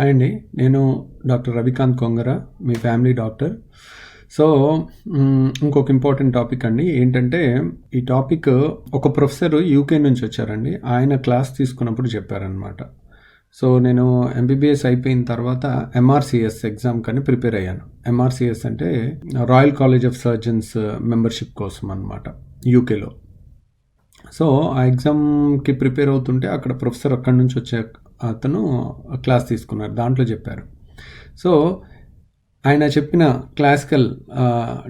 Hi అండి. నేను doctor Ravikanth Kongara మీ ఫ్యామిలీ డాక్టర్. సో ఇంకొక ఇంపార్టెంట్ టాపిక్ అండి. ఏంటంటే ఈ టాపిక్ ఒక ప్రొఫెసర్ యూకే నుంచి వచ్చారండి. ఆయన క్లాస్ తీసుకున్నప్పుడు చెప్పారనమాట సో నేను ఎంబీబీఎస్ అయిపోయిన తర్వాత ఎంఆర్సిఎస్ ఎగ్జామ్ కానీ ప్రిపేర్ అయ్యాను. ఎంఆర్సిఎస్ అంటే royal college of surgeons membership కోసం అనమాట యూకేలో. సో ఆ ఎగ్జామ్కి ప్రిపేర్ అవుతుంటే అక్కడ ప్రొఫెసర్ అక్కడి నుంచి వచ్చే అతను క్లాస్ తీసుకున్నారు దాంట్లో చెప్పారు. సో ఆయన చెప్పిన క్లాసికల్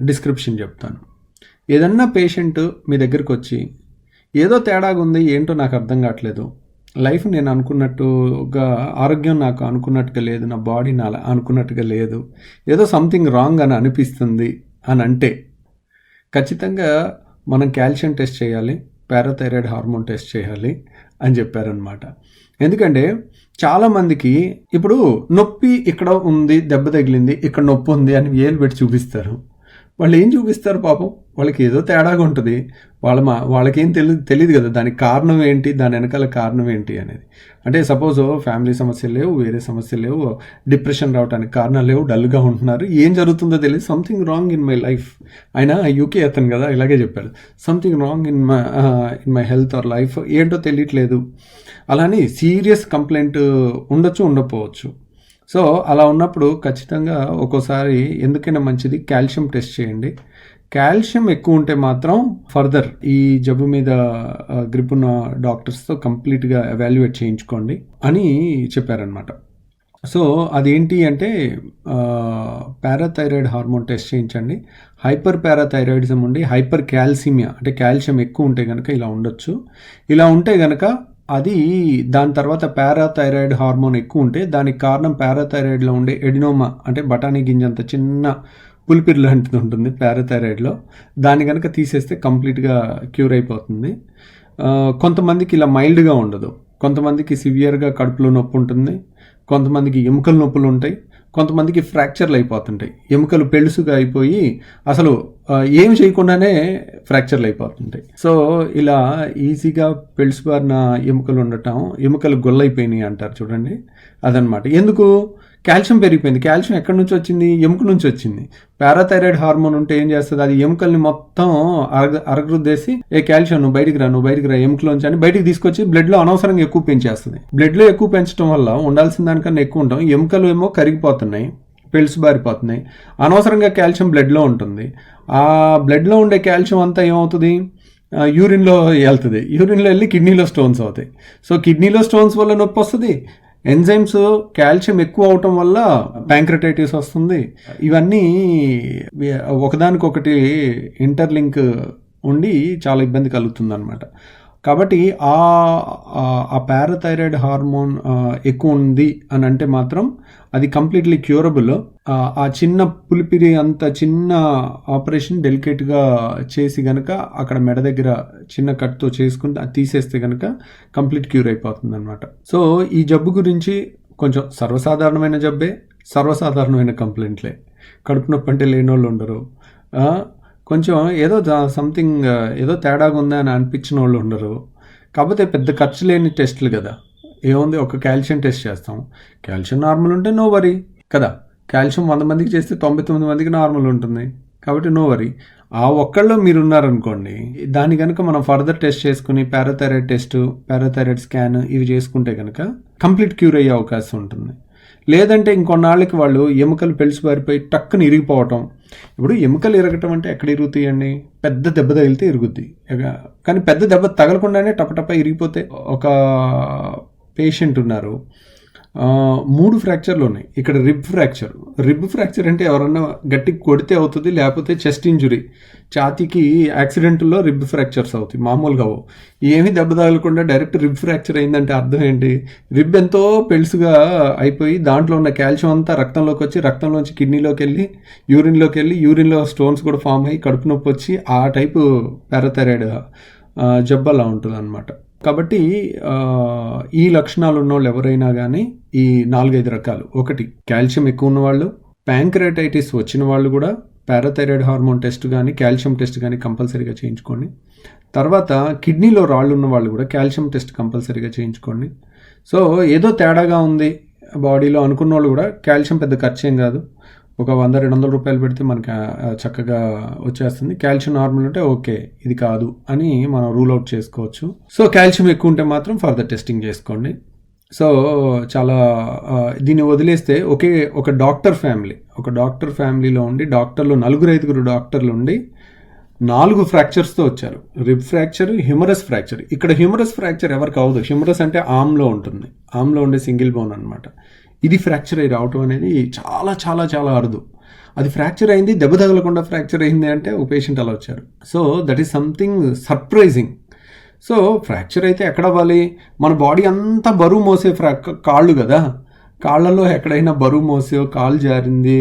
డిస్క్రిప్షన్ చెప్తాను. ఏదన్నా పేషెంట్ మీ దగ్గరికి వచ్చి ఏదో తేడాగా ఉంది ఏంటో నాకు అర్థం కావట్లేదు. లైఫ్ నేను అనుకున్నట్టుగా ఆరోగ్యం నాకు అనుకున్నట్టుగా లేదు నా బాడీ నా అనుకున్నట్టుగా లేదు. ఏదో సంథింగ్ రాంగ్ అని అనిపిస్తుంది అని అంటే ఖచ్చితంగా మనం కాల్షియం టెస్ట్ చేయాలి పారాథైరాయిడ్ హార్మోన్ టెస్ట్ చేయాలి అని చెప్పారనమాట ఎందుకంటే చాలామందికి ఇప్పుడు నొప్పి ఇక్కడ ఉంది దెబ్బ తగిలింది ఇక్కడ నొప్పి ఉంది అని ఏలు పెట్టి చూపిస్తారు. వాళ్ళు ఏం చూపిస్తారు పాపం? వాళ్ళకి ఏదో తేడాగా ఉంటుంది. వాళ్ళ మా వాళ్ళకేం తెలియదు తెలియదు కదా దానికి కారణం ఏంటి? దాని వెనకాల కారణం ఏంటి అనేది. అంటే సపోజ్ ఫ్యామిలీ సమస్యలు లేవు వేరే సమస్యలు లేవు డిప్రెషన్ రావడానికి కారణాలు లేవు డల్గా ఉంటున్నారు. ఏం జరుగుతుందో తెలియదు something wrong in my life ఆయన యూకే అతను కదా ఇలాగే చెప్పాడు. Something wrong in my in my health or life ఏంటో తెలియట్లేదు. అలానే సీరియస్ కంప్లైంట్ ఉండొచ్చు ఉండకపోవచ్చు. సో అలా ఉన్నప్పుడు ఖచ్చితంగా ఒక్కోసారి ఎందుకైనా మంచిది కాల్షియం టెస్ట్ చేయండి. కాల్షియం ఎక్కువ ఉంటే మాత్రం ఫర్దర్ ఈ జబ్బు మీద గ్రిప్ ఉన్న డాక్టర్స్తో కంప్లీట్గా ఎవాల్యుయేట్ చేయించుకోండి అని చెప్పారనమాట సో అదేంటి అంటే పారాథైరాయిడ్ హార్మోన్ టెస్ట్ చేయించండి. హైపర్ పారాథైరాయిడిజం ఉండి హైపర్ క్యాల్సిమియా అంటే కాల్షియం ఎక్కువ ఉంటే కనుక ఇలా ఉండొచ్చు. ఇలా ఉంటే కనుక అది దాని తర్వాత పారాథైరాయిడ్ హార్మోన్ ఎక్కువ ఉంటే దానికి కారణం పారాథైరాయిడ్లో ఉండే ఎడినోమా అంటే బఠానీ గింజంత చిన్న పులిపిరి లాంటిది ఉంటుంది పారాథైరాయిడ్లో. దాన్ని కనుక తీసేస్తే కంప్లీట్గా క్యూర్ అయిపోతుంది. కొంతమందికి ఇలా మైల్డ్గా ఉండదు. కొంతమందికి సివియర్గా కడుపులో నొప్పి ఉంటుంది. కొంతమందికి ఎముకల నొప్పులు ఉంటాయి. కొంతమందికి ఫ్రాక్చర్లు అయిపోతుంటాయి. ఎముకలు పెళుసుగా అయిపోయి అసలు ఏమి చేయకుండానే ఫ్రాక్చర్లు అయిపోతుంటాయి. సో ఇలా ఈజీగా పెళుసుబారిన ఎముకలు ఉండటం ఎముకలు గొల్లైపోయినాయి అంటారు చూడండి. అదనమాట ఎందుకు? కాల్షియం పెరిగిపోయింది. కాల్షియం ఎక్కడి నుంచి వచ్చింది? ఎముక నుంచి వచ్చింది. పారాథైరాయిడ్ హార్మోన్ ఉంటే ఏం చేస్తుంది? అది ఎముకల్ని మొత్తం అరగ అరగరుద్దేసి ఏ కాల్షియం నువ్వు బయటికి రా నువ్వు బయటికి రా ఎముకలోంచి అని బయటికి తీసుకొచ్చి బ్లడ్లో అనవసరంగా ఎక్కువ పెంచేస్తుంది. బ్లడ్లో ఎక్కువ పెంచడం వల్ల ఉండాల్సిన దానికన్నా ఎక్కువ ఉంటాం. ఎముకలు ఏమో కరిగిపోతున్నాయి పెల్స్ బారిపోతున్నాయి. అనవసరంగా కాల్షియం బ్లడ్లో ఉంటుంది. ఆ బ్లడ్లో ఉండే కాల్షియం అంతా ఏమవుతుంది? యూరిన్లో వెళ్తుంది. యూరిన్లో వెళ్ళి కిడ్నీలో స్టోన్స్ అవుతాయి. సో కిడ్నీలో స్టోన్స్ వల్ల నొప్పి వస్తుంది. ఎంజైమ్స్ కాల్షియం ఎక్కువ అవటం వల్ల ప్యాంక్రటైటిస్ వస్తుంది. ఇవన్నీ ఒకదానికొకటి ఇంటర్లింక్ ఉండి చాలా ఇబ్బంది కలుగుతుంది అనమాట కాబట్టి ఆ ఆ- పారాథైరాయిడ్ హార్మోన్ ఎక్కువ ఉంది అని అంటే మాత్రం అది కంప్లీట్లీ క్యూరబుల్ ఆ చిన్న పులిపిరి అంత చిన్న ఆపరేషన్ డెలికేట్గా చేసి గనక అక్కడ మెడ దగ్గర చిన్న కట్తో చేసుకుని అది తీసేస్తే గనక కంప్లీట్ క్యూర్ అయిపోతుంది అనమాట సో ఈ జబ్బు గురించి కొంచెం సర్వసాధారణమైన జబ్బే సర్వసాధారణమైన కంప్లైంట్లే కడుపు నొప్పి అంటే లేని వాళ్ళు ఉండరు కొంచెం ఏదో సంథింగ్ uh, ఏదో తేడాగా ఉందా అని అనిపించిన వాళ్ళు ఉండరు. కాకపోతే పెద్ద ఖర్చు లేని టెస్టులు కదా. ఏముంది ఒక కాల్షియం టెస్ట్ చేస్తాం. కాల్షియం నార్మల్ ఉంటే నో వరీ కదా. కాల్షియం వంద మందికి చేస్తే తొంభై తొమ్మిది మందికి నార్మల్ ఉంటుంది. కాబట్టి నో వరీ. ఆ ఒక్కళ్ళు మీరు ఉన్నారనుకోండి దాని కనుక మనం ఫర్దర్ టెస్ట్ చేసుకుని పారాథైరాయిడ్ టెస్ట్ పారాథైరాయిడ్ స్కాన్ ఇవి చేసుకుంటే కనుక కంప్లీట్ క్యూర్ అయ్యే అవకాశం ఉంటుంది. లేదంటే ఇంకొన్నాళ్ళకి వాళ్ళు ఎముకలు పెలిసిపారిపోయి టక్కుని ఇరిగిపోవటం ఇప్పుడు ఎముకలు ఇరగటం అంటే ఎక్కడ ఇరుగుతాయండి పెద్ద దెబ్బ తగిలితే ఇరుగుద్ది కానీ పెద్ద దెబ్బ తగలకుండానే టపటప ఇరిగిపోతే ఒక పేషెంట్ ఉన్నారు. మూడు ఫ్రాక్చర్లు ఉన్నాయి. ఇక్కడ రిబ్ ఫ్రాక్చర్. రిబ్ ఫ్రాక్చర్ అంటే ఎవరన్నా గట్టి కొడితే అవుతుంది లేకపోతే చెస్ట్ ఇంజురీ. ఛాతీకి యాక్సిడెంట్లో రిబ్ ఫ్రాక్చర్స్ అవుతాయి మామూలుగా అవ్వవు. ఏమీ దెబ్బ తగలకుండా డైరెక్ట్ రిబ్ ఫ్రాక్చర్ అయిందంటే అర్థం ఏంటి? రిబ్ ఎంతో పెలుసుగా అయిపోయి దాంట్లో ఉన్న కాల్షియం అంతా రక్తంలోకి వచ్చి రక్తంలోంచి కిడ్నీలోకి వెళ్ళి యూరిన్లోకి వెళ్ళి యూరిన్లో స్టోన్స్ కూడా ఫామ్ అయ్యి కడుపు నొప్పి వచ్చి ఆ టైపు పారాథైరాయిడ్ జబ్బు అలా ఉంటుంది అనమాట కాబట్టి ఈ లక్షణాలు ఉన్న వాళ్ళు ఎవరైనా కానీ ఈ నాలుగైదు రకాలు. ఒకటి కాల్షియం ఎక్కువ ఉన్నవాళ్ళు ప్యాంక్రటైటిస్ వచ్చిన వాళ్ళు కూడా పారాథైరాయిడ్ హార్మోన్ టెస్ట్ కానీ కాల్షియం టెస్ట్ కానీ కంపల్సరీగా చేయించుకోండి. తర్వాత కిడ్నీలో రాళ్ళు ఉన్న వాళ్ళు కూడా కాల్షియం టెస్ట్ కంపల్సరీగా చేయించుకోండి. సో ఏదో తేడాగా ఉంది బాడీలో అనుకున్న వాళ్ళు కూడా కాల్షియం పెద్ద ఖర్చు ఏం కాదు. ఒక వంద రెండు వందల రూపాయలు పెడితే మనకి చక్కగా వచ్చేస్తుంది. కాల్షియం నార్మల్ ఉంటే ఓకే ఇది కాదు అని మనం రూల్ అవుట్ చేసుకోవచ్చు. సో కాల్షియం ఎక్కువ ఉంటే మాత్రం ఫర్దర్ టెస్టింగ్ చేసుకోండి. సో చాలా దీన్ని వదిలేస్తే ఒకే ఒక డాక్టర్ ఫ్యామిలీ ఒక డాక్టర్ ఫ్యామిలీలో ఉండి డాక్టర్లు నలుగురు ఐదుగురు డాక్టర్లు ఉండి నాలుగు ఫ్రాక్చర్స్తో వచ్చారు. Rib fracture humerus fracture. ఇక్కడ హ్యూమరస్ ఫ్రాక్చర్ ఎవరికి అవ్వదు హ్యూమరస్ అంటే ఆమ్లో ఉంటుంది. ఆమ్లో ఉండే సింగిల్ బోన్ అనమాట ఇది ఫ్రాక్చర్ అయి రావటం అనేది చాలా చాలా చాలా అరుదు. అది ఫ్రాక్చర్ అయింది దెబ్బ తగలకుండా ఫ్రాక్చర్ అయింది అంటే ఒక పేషెంట్ అలా వచ్చారు. So that is something surprising so fracture అయితే ఎక్కడ అవ్వాలి? మన బాడీ అంతా బరువు మోసే ఫ్రా కాళ్ళు కదా. కాళ్ళలో ఎక్కడైనా బరువు మోసో కాలు జారింది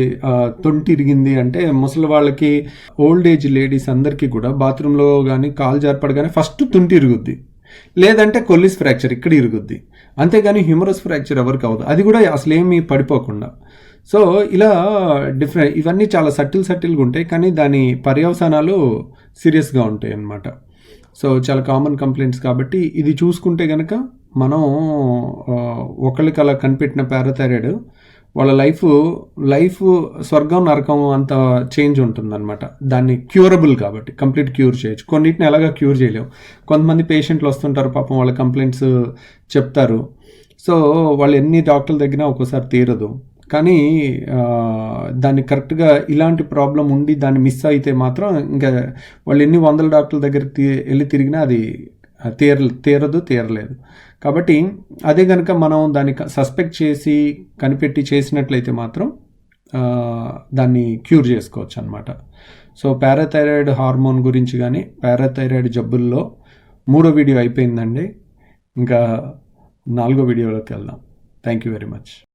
తొంటిరిగింది అంటే ముసలి వాళ్ళకి ఓల్డ్ ఏజ్ లేడీస్ అందరికీ కూడా బాత్రూంలో కానీ కాలు జారిపడగానే ఫస్ట్ తుంటి ఇరుగుద్ది. లేదంటే కొల్లిస్ ఫ్రాక్చర్ ఇక్కడ ఇరుగుద్ది. అంతేగాని హ్యూమరస్ ఫ్రాక్చర్ ఎవరికి అవ్వదు అది కూడా అసలు ఏమీ పడిపోకుండా. సో ఇలా డిఫరెంట్ ఇవన్నీ చాలా సటిల్ సటిల్గా ఉంటాయి కానీ దాని పర్యవసానాలు సీరియస్గా ఉంటాయి అన్నమాట. సో చాలా కామన్ కంప్లైంట్స్ కాబట్టి ఇది చూసుకుంటే కనుక మనం ఒకళ్ళకి అలా కనిపెట్టిన పారాథైరాయిడ్ వాళ్ళ లైఫ్ లైఫ్ స్వర్గం నరకం అంత చేంజ్ ఉంటుందన్నమాట. దాన్ని క్యూరబుల్ కాబట్టి కంప్లీట్ క్యూర్ చేయొచ్చు. కొన్నిటిని ఎలాగా క్యూర్ చేయలేము కొంతమంది పేషెంట్లు వస్తుంటారు పాపం వాళ్ళ కంప్లైంట్స్ చెప్తారు. సో వాళ్ళు ఎన్ని డాక్టర్ల దగ్గర ఒక్కోసారి తీరదు. కానీ దాన్ని కరెక్ట్గా ఇలాంటి ప్రాబ్లం ఉండి దాన్ని మిస్ అయితే మాత్రం ఇంకా వాళ్ళు ఎన్ని వందల డాక్టర్ల దగ్గర తీ- వెళ్ళి తిరిగినా అది తీర తీరదు తీరలేదు. కాబట్టి అదే కనుక మనం దాన్ని సస్పెక్ట్ చేసి కనిపెట్టి చేసినట్లయితే మాత్రం దాన్ని క్యూర్ చేసుకోవచ్చు అనమాట సో పారాథైరాయిడ్ హార్మోన్ గురించి కానీ పారాథైరాయిడ్ జబ్బుల్లో మూడో వీడియో అయిపోయిందండి. ఇంకా నాలుగో వీడియోలోకి వెళ్దాం. Thank you very much